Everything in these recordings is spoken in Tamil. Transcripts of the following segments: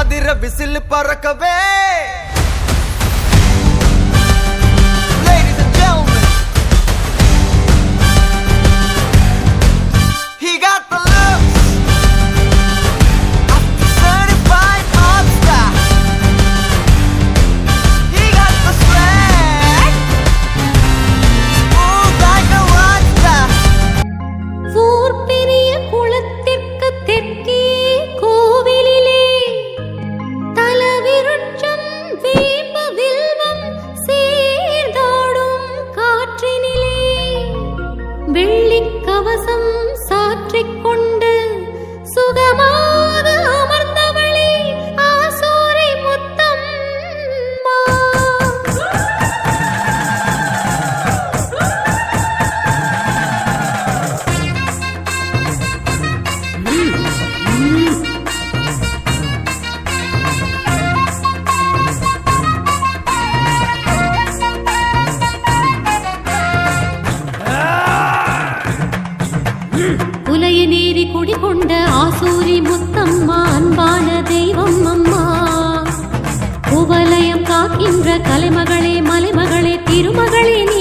மதிர விசில் பறக்கவே. முத்தம்மா அன்பான தெய்வம் அம்மா. குவலயம் காக்கின்ற கலைமகளே மலைமகளே திருமகளே நீ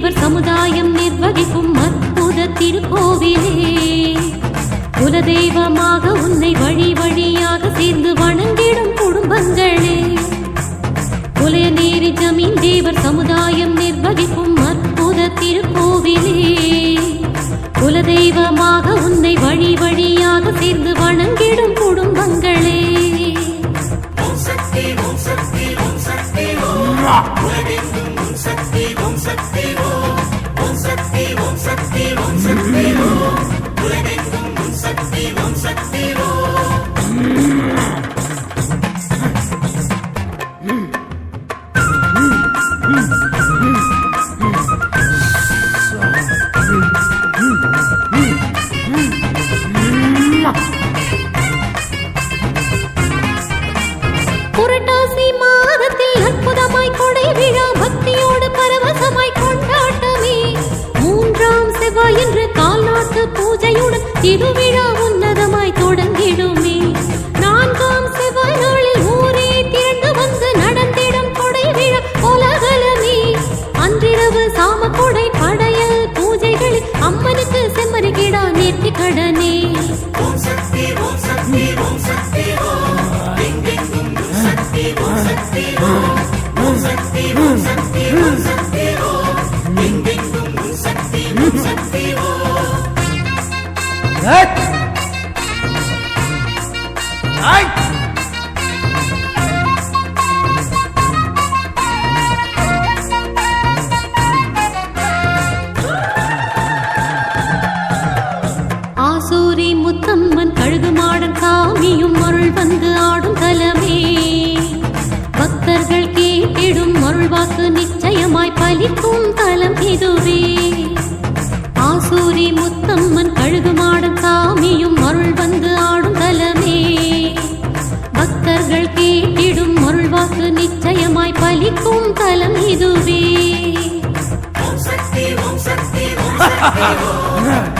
தேவர் சமுதாயம் நிர்வகிக்கும் அற்புத திருக்கோவிலே. குலதெய்வமாக உன்னை வழி வழியாக சேர்ந்து வணங்கிடும் Mm. அன்றிரவு படையல் பூஜைகளில் அம்மனுக்கு செம்மறிகிடா நேர்த்தி கடனே Hey! சாமியும் அருள் வந்து ஆடும் தலமே. பக்தர்கள் கேட்டிடும் அருள் வாக்கு நிச்சயமாய் பலிக்கும் தலம் இதுவே. ஆசூரி முத்தம்மன் கழுகுமாடன் சாமியும் அருள் வந்து ஆடும் தலமே. பக்தர்கள் கேட்டிடும் அருள் வாக்கு நிச்சயமாய் பலிக்கும் தலம் இதுவே.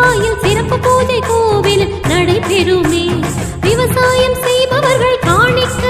செவ்வாயில் சிறப்பு பூஜை கோவில் நடைபெறுமே விவசாயம் செய்பவர்கள் காணிக்க